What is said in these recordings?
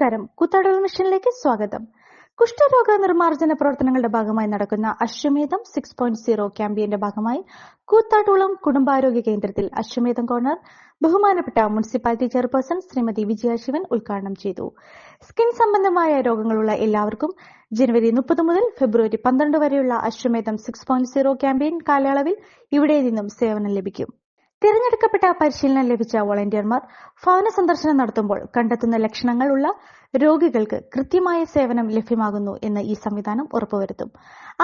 നമസ്കാരം. കുത്തടൽ മിഷനിലേക്ക് സ്വാഗതം. കുഷ്ഠരോഗ നിർമ്മാർജന പ്രവർത്തനങ്ങളുടെ ഭാഗമായി നടക്കുന്ന അശ്വമേധം സിക്സ് പോയിന്റ് സീറോ ക്യാമ്പയിന്റെ ഭാഗമായി കൂത്താട്ടുളം കുടുംബാരോഗ്യ കേന്ദ്രത്തിൽ അശ്വമേധം കോർണർ ബഹുമാനപ്പെട്ട മുനിസിപ്പാലിറ്റി ചെയർപേഴ്സൺ ശ്രീമതി വിജയ ശിവൻ ഉദ്ഘാടനം ചെയ്തു. സ്കിൻ സംബന്ധമായ രോഗങ്ങളുള്ള എല്ലാവർക്കും ജനുവരി മുപ്പത് മുതൽ ഫെബ്രുവരി പന്ത്രണ്ട് വരെയുള്ള അശ്വമേധം സിക്സ് പോയിന്റ് സീറോ ക്യാമ്പയിൻ കാലയളവിൽ ഇവിടെ നിന്നും സേവനം ലഭിക്കും. തിരഞ്ഞെടുക്കപ്പെട്ട പരിശീലനം ലഭിച്ച വോളണ്ടിയർമാർ ഭവന സന്ദർശനം നടത്തുമ്പോൾ കണ്ടെത്തുന്ന ലക്ഷണങ്ങളുള്ള രോഗികൾക്ക് കൃത്യമായ സേവനം ലഭ്യമാകുന്നു എന്ന് ഈ സംവിധാനം ഉറപ്പുവരുത്തും.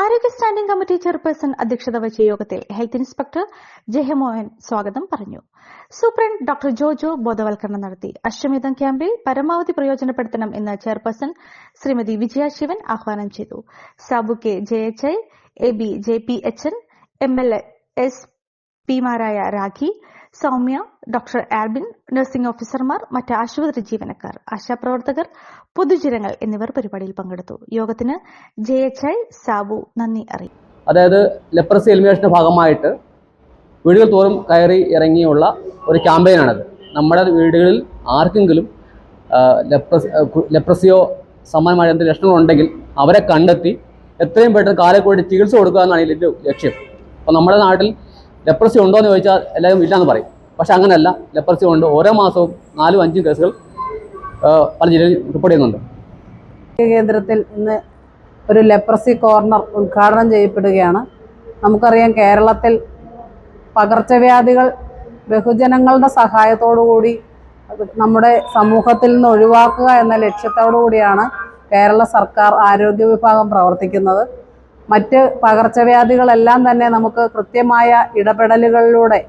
ആരോഗ്യ സ്റ്റാൻഡിംഗ് കമ്മിറ്റി ചെയർപേഴ്സൺ അധ്യക്ഷത വഹിച്ച യോഗത്തിൽ ഹെൽത്ത് ഇൻസ്പെക്ടർ ജയമോഹൻ സ്വാഗതം പറഞ്ഞു. സൂപ്രണ്ട് ഡോക്ടർ ജോജോ ബോധവൽക്കരണം നടത്തി. അശ്വമേധം ക്യാമ്പിൽ പരമാവധി പ്രയോജനപ്പെടുത്തണം എന്ന് ചെയർപേഴ്സൺ ശ്രീമതി വിജയ ശിവൻ ആഹ്വാനം ചെയ്തു. Sabu K J H I A B J P H N M L S പിമാരായ Rakhi Soumya doctor Albin nursing ഓഫീസർമാർ മറ്റ് ആശുപത്രി ജീവനക്കാർ ആശാപ്രവർത്തകർ പൊതുജനങ്ങൾ എന്നിവർ പരിപാടിയിൽ പങ്കെടുത്തു. യോഗത്തിന് ജെ എച്ച് ഐ സാബു നന്ദി അറിയിച്ചു. അതായത് ലെപ്രസി എലിമിനേഷന്റെ ഭാഗമായിട്ട് വീടുകൾ തോറും കയറി ഇറങ്ങിയുള്ള ഒരു ക്യാമ്പയിനാണത്. നമ്മുടെ വീടുകളിൽ ആർക്കെങ്കിലും ലെപ്രസ് ലെപ്രസിയോ സമാനമായ എന്തെങ്കിലും ലക്ഷണങ്ങളുണ്ടെങ്കിൽ അവരെ കണ്ടെത്തി എത്രയും പെട്ടെന്ന് കാലക്കൂടി ചികിത്സ കൊടുക്കുക എന്നാണ് ഇതിന്റെ ലക്ഷ്യം. അപ്പോൾ നമ്മുടെ നാട്ടിൽ ലെപ്രസി ഉണ്ടോ എന്ന് ചോദിച്ചാൽ എല്ലാവരും ഇല്ലയെന്ന് പറയും. പക്ഷെ അങ്ങനെയല്ല. ലെപ്രസി ഉണ്ട്. ഓരോ മാസവും നാലും അഞ്ചും കേസുകൾ പല ജില്ലയിൽ റിപ്പോർട്ട് ചെയ്യുന്നുണ്ട്. കേന്ദ്രത്തിൽ ഇന്ന് ഒരു ലെപ്രസി കോർണർ ഉദ്ഘാടനം ചെയ്യപ്പെടുകയാണ്. നമുക്കറിയാം കേരളത്തിൽ പകർച്ചവ്യാധികൾ ബഹുജനങ്ങളുടെ കൂടി നമ്മുടെ സമൂഹത്തിൽ നിന്ന് ഒഴിവാക്കുക എന്ന ലക്ഷ്യത്തോടു കൂടിയാണ് കേരള സർക്കാർ ആരോഗ്യ വിഭാഗം പ്രവർത്തിക്കുന്നത്. മറ്റ് പകർച്ചവ്യാധികളെല്ലാം തന്നെ നമുക്ക് കൃത്യമായ ഇടപെടലുകളിലൂടെ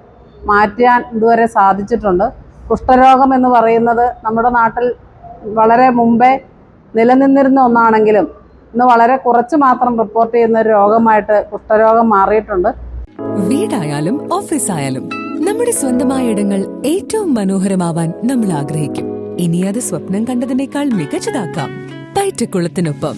മാറ്റാൻ ഇതുവരെ സാധിച്ചിട്ടുണ്ട്. കുഷ്ഠരോഗം എന്ന് പറയുന്നത് നമ്മുടെ നാട്ടിൽ വളരെ മുമ്പേ നിലനിന്നിരുന്ന ഒന്നാണെങ്കിലും ഇന്ന് വളരെ കുറച്ച് മാത്രം റിപ്പോർട്ട് ചെയ്യുന്ന ഒരു രോഗമായിട്ട് കുഷ്ഠരോഗം മാറിയിട്ടുണ്ട്. വീടായാലും ഓഫീസായാലും നമ്മുടെ സ്വന്തമായ ഇടങ്ങൾ ഏറ്റവും മനോഹരമാവാൻ നമ്മൾ ആഗ്രഹിക്കും. ഇനി അത് സ്വപ്നം കണ്ടതിനേക്കാൾ മികച്ചതാക്കാം. പൈറ്റക്കുളത്തിനൊപ്പം.